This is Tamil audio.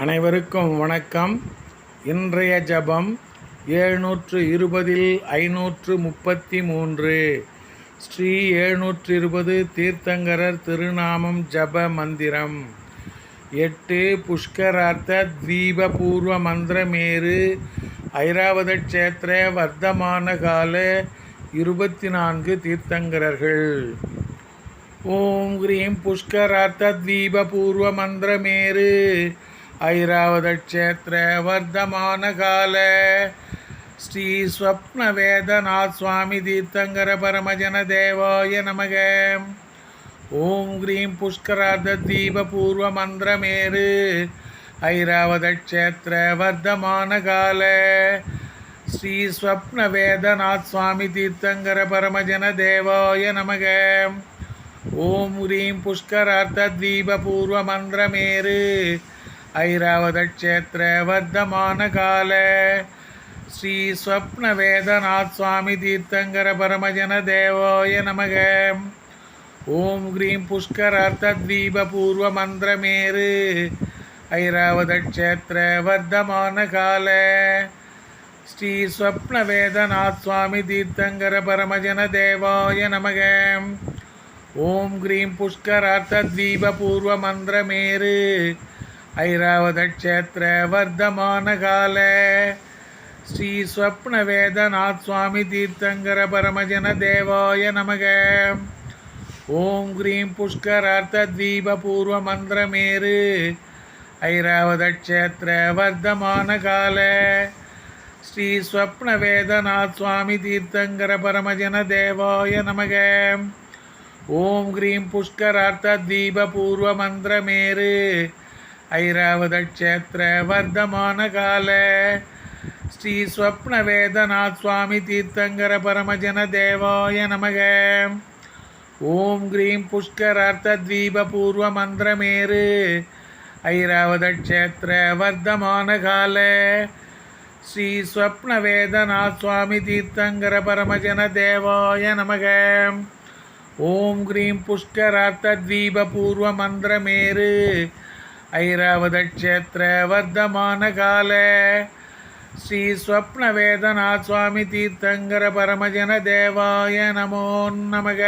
அனைவருக்கும் வணக்கம். இன்றைய ஜபம் ஏழ்நூற்று இருபதில் ஐநூற்று முப்பத்தி மூன்று ஸ்ரீ எழுநூற்று இருபது தீர்த்தங்கரர் திருநாமம் ஜப மந்திரம். எட்டு புஷ்கரார்த்த தீபபூர்வ மந்திரமேறு. மந்திரமேரு ஐராவத க்ஷேத்திர வர்த்தமான கால இருபத்தி நான்கு தீர்த்தங்கரர்கள். ஓம் கிரீம் புஷ்கரார்த்த தீபபூர்வ மந்திரமேறு. மந்திரமேரு வர்த்தமான கால ஸ்ரீ ஸ்வப்ன வேதநாத் சுவாமி தீர்த்தங்கர பரமஜன தேவாய நமக. ஓம் கிரீம் புஷ்கரார்த்த தீப பூர்வ மந்திரமேரு ஐராவத க்ஷேத்திர வர்த்தமான கால ஸ்ரீ ஸ்வப்ன வேதநாத் சுவாமி தீர்த்தங்கர பரமஜன தேவாய நமக. ஓம் ஹ்ரீம் புஷ்கரார்த்த தீப பூர்வ மந்திரமேரு ஐராவத ஸ்ரீ ஸ்வப்ன சுவாமி தீர்த்தங்கர பரமஜன தேவோய நமக. ஓம் ஹ்ரீம் புஷ்கரார்த்த தீப பூர்வ மந்திரமேரு ஐராவத க்ஷேத்திர ஸ்ரீ ஸ்வப்ன சுவாமி தீர்த்தங்கர பரமஜன தேவாய நமக. ஓம் கிரீம் புஷ்கரார்த்த தீப வர்த்தமான கால ஸ்ரீ ஸ்வப்னவேதநாத் சுவாமி தீர்த்தங்கர பரமஜன தேவாய நமக. ஓம் கிரீம் புஷ்கரார்த்த தீப பூர்வ மந்திரமேறு. ஐராவத வர்த்தமான கால ஸ்ரீ ஸ்வப்னவேதநாத் சுவாமி தீர்த்தங்கர பரமஜன தேவாய நமக. ஓம் கிரீம் புஷ்கரார்த்த தீப பூர்வ மந்திரமேறு. ஐராவத வர்த்தமான கால ஸ்ரீ ஸ்வப்ன வேதநாத் சுவாமி தீர்த்தங்கர பரமஜன தேவாய நமக. ஓம் கிரீம் புஷ்கரார்த்த தீப பூர்வ மந்திரமேறு. ஐராவத வர்த்தமான கால ஸ்ரீ ஸ்வப்ன வேதநாத் சுவாமி தீர்த்தங்கர பரமஜன தேவாய நமக. ஓம் கிரீம் புஷ்கரார்த்த தீப பூர்வ மந்திரமேறு. ஐராவதக்ஷேத்திர வர்த்தமான கால ஸ்ரீ ஸ்வப்ன வேதநாத் சுவாமி தீர்த்தங்கர பரமஜன தேவாய நமோ நமக.